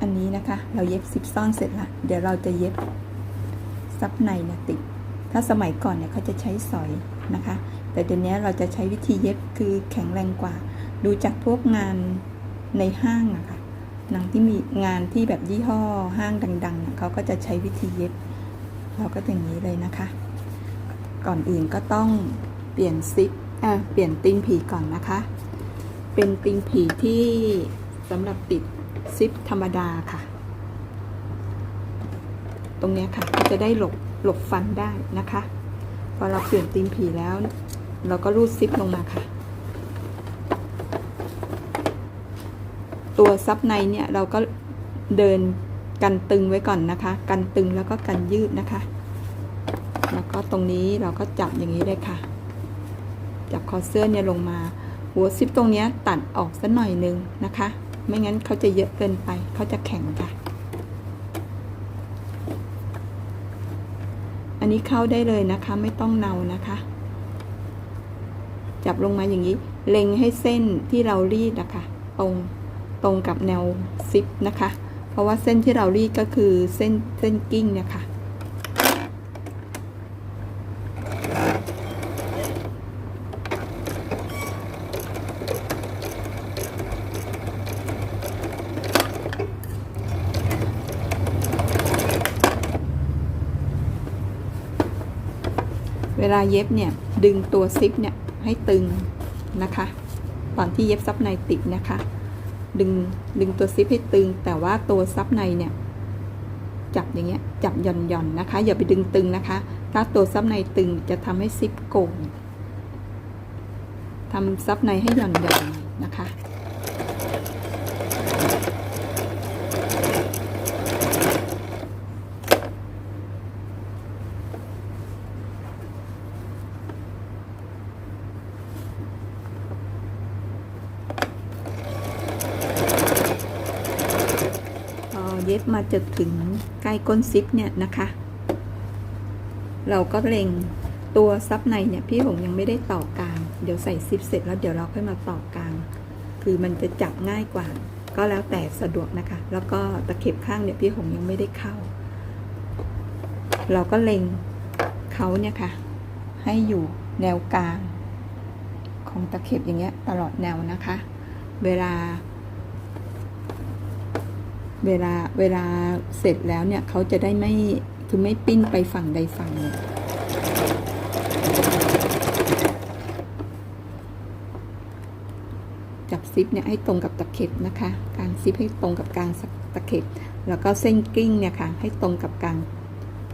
อันนี้นะคะ เราเย็บซิปซ่อนเสร็จละเดี๋ยวเราจะเย็บซับในนะติด ถ้าสมัยก่อนเนี่ยเขาจะใช้สอยนะคะ แต่เดี๋ยวนี้เราจะใช้วิธีเย็บคือแข็งแรงกว่า ดูจากพวกงานในห้างอะค่ะหนังที่มีงานที่แบบยี่ห้อห้างดังๆเเขาก็จะใช้วิธีเย็บ เราก็อย่างนี้เลยนะคะ ก่อนอื่นก็ต้องเปลี่ยนซิปอะเปลี่ยนตีนผีก่อนนะคะ เป็นตีนผีที่สำหรับติด ซิปธรรมดาค่ะ ตรงนี้ค่ะก็จะได้หลบหลบฟันได้นะคะ พอเราเปลี่ยนตีนผีแล้ว เราก็รูดซิปลงมาค่ะ ตัวซับในเนี่ยเราก็เดินกันตึงไว้ก่อนนะคะ กันตึงแล้วก็กันยืดนะคะ แล้วก็ตรงนี้เราก็จับอย่างนี้เลยค่ะ จับคอเสื้อเนี่ยลงมา หัวซิปตรงนี้ตัดออกสักหน่อยนึงนะคะ ไม่งั้นเขาจะเยอะเกินไป เขาจะแข็งค่ะ อันนี้เข้าได้เลยนะคะ ไม่ต้องเนานะคะ จับลงมาอย่างนี้ เล็งให้เส้นที่เรารีดนะคะ ตรงตรงกับแนวซิปนะคะ เพราะว่าเส้นที่เรารีดก็คือเส้นเส้นกิ้งเนี่ยค่ะ ลาเย็บเนี่ยดึงตัวซิปเนี่ยให้ตึงนะคะ ตอนที่เย็บซับในติดนะคะ ดึงดึงตัวซิปให้ตึง แต่ว่าตัวซับในเนี่ยจับอย่างเงี้ยจับหย่อนหย่อนนะคะ อย่าไปดึงตึงนะคะ ถ้าตัวซับในตึงจะทำให้ซิปโก่งทำซับในให้หย่อนหย่อนนะคะ พอ เย็บมาจนถึงใกล้ก้นซิปเนี่ยนะคะ เราก็เล็งตัวซับในเนี่ยพี่หงยังไม่ได้ต่อกลาง เดี๋ยวใส่ซิปเสร็จแล้วเดี๋ยวเราค่อยมาต่อกลาง คือมันจะจับง่ายกว่า ก็แล้วแต่สะดวกนะคะ แล้วก็ตะเข็บข้างเนี่ยพี่หงยังไม่ได้เข้า เราก็เล็งเขาเนี่ยค่ะ ให้อยู่แนวกลาง ของตะเข็บอย่างเงี้ยตลอดแนวนะคะ เวลา เวลาเวลาเสร็จแล้วเนี่ยเขาจะได้ไม่คือไม่ปิ้นไปฝั่งใดฝั่งหนึ่งจับซิปเนี่ยให้ตรงกับตะเข็บนะคะกางซิปให้ตรงกับกลางตะเข็บ แล้วก็เส้นกิ้งเนี่ยค่ะให้ตรงกับกลาง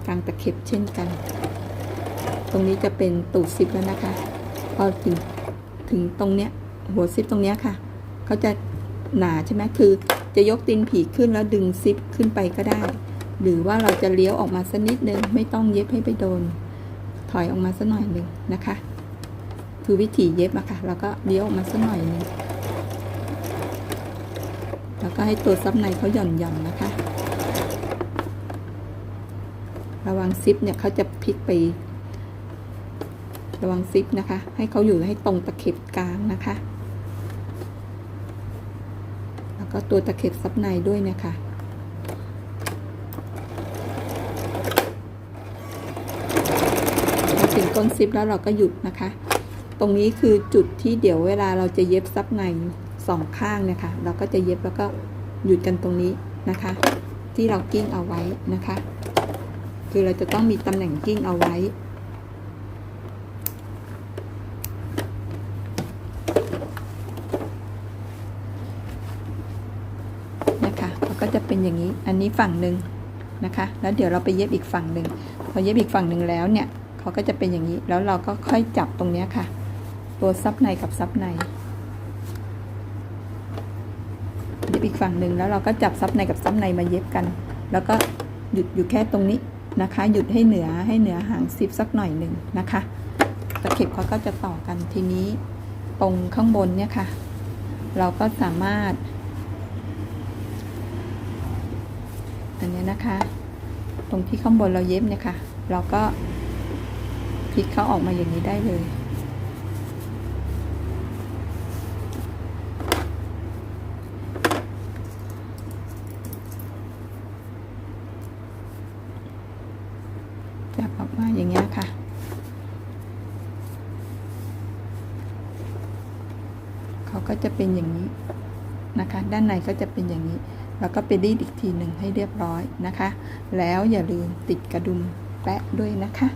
กลางตะเข็บเช่นกัน ตรงนี้จะเป็นตูดซิปแล้วนะคะพอถึงถึงตรงเนี้ยหัวซิปตรงเนี้ยค่ะเขาจะหนาใช่ไหมคือ จะยกตีนผีขึ้นแล้วดึงซิปขึ้นไปก็ได้ หรือว่าเราจะเลี้ยวออกมาสักนิดนึงไม่ต้องเย็บให้ไปโดน ถอยออกมาสักหน่อยหนึ่งนะคะ คือวิธีเย็บอะค่ะเราก็เลี้ยวออกมาสักหน่อยนึงแล้วก็ให้ตัวซับในเขาหย่อนหย่อนนะคะ ระวังซิปเนี่ยเขาจะพลิกไประวังซิปนะคะ ให้เขาอยู่ให้ตรงตะเข็บกลางนะคะ แล้ว ก็ตัวตะเข็บซับในด้วยนะคะพอถึงก้นซิปแล้วเราก็หยุดนะคะ ตรงนี้คือจุดที่เดี๋ยวเวลาเราจะเย็บซับในสองข้างเนี่ยค่ะเราก็จะเย็บแล้วก็หยุดกันตรงนี้นะคะ ที่เรากิ้งเอาไว้นะคะ คือเราจะต้องมีตำแหน่งกิ้งเอาไว้ นะคะเรา ก็จะเป็นอย่างนี้ อันนี้ฝั่งหนึ่งนะคะ แล้วเดี๋ยวเราไปเย็บอีกฝั่งหนึ่งพอเย็บอีกฝั่งหนึ่งแล้วเนี่ยเขาก็จะเป็นอย่างนี้ แล้วเราก็ค่อยจับตรงเนี้ค่ะ ตัวซับในกับซับใน เย็บอีกฝั่งหนึ่งแล้วเราก็จับซับในกับซับในมาเย็บกัน แล้วก็หยุดอยู่แค่ตรงนี้นะคะ หยุดให้เหนือให้เหนือหางซิปสักหน่อยหนึ่งนะคะตะเข็บเขาก็จะต่อกันทีนี้ตรงข้างบนเนี่ยค่ะ เราก็สามารถันนี้นะคะ ตรงที่ข้างบนเราเย็บเนี่ยค่ะ เราก็พลิกเขาออกมาอย่างนี้ได้เลย จับออกมาอย่างนี้ยค่ะเขาก็จะเป็นอย่างนี้นะคะ ด้านในก็จะเป็นอย่างนี้ แล้วก็ไปรีดอีกทีหนึ่งให้เรียบร้อยนะคะ แล้วอย่าลืมติดกระดุมแปะด้วยนะคะ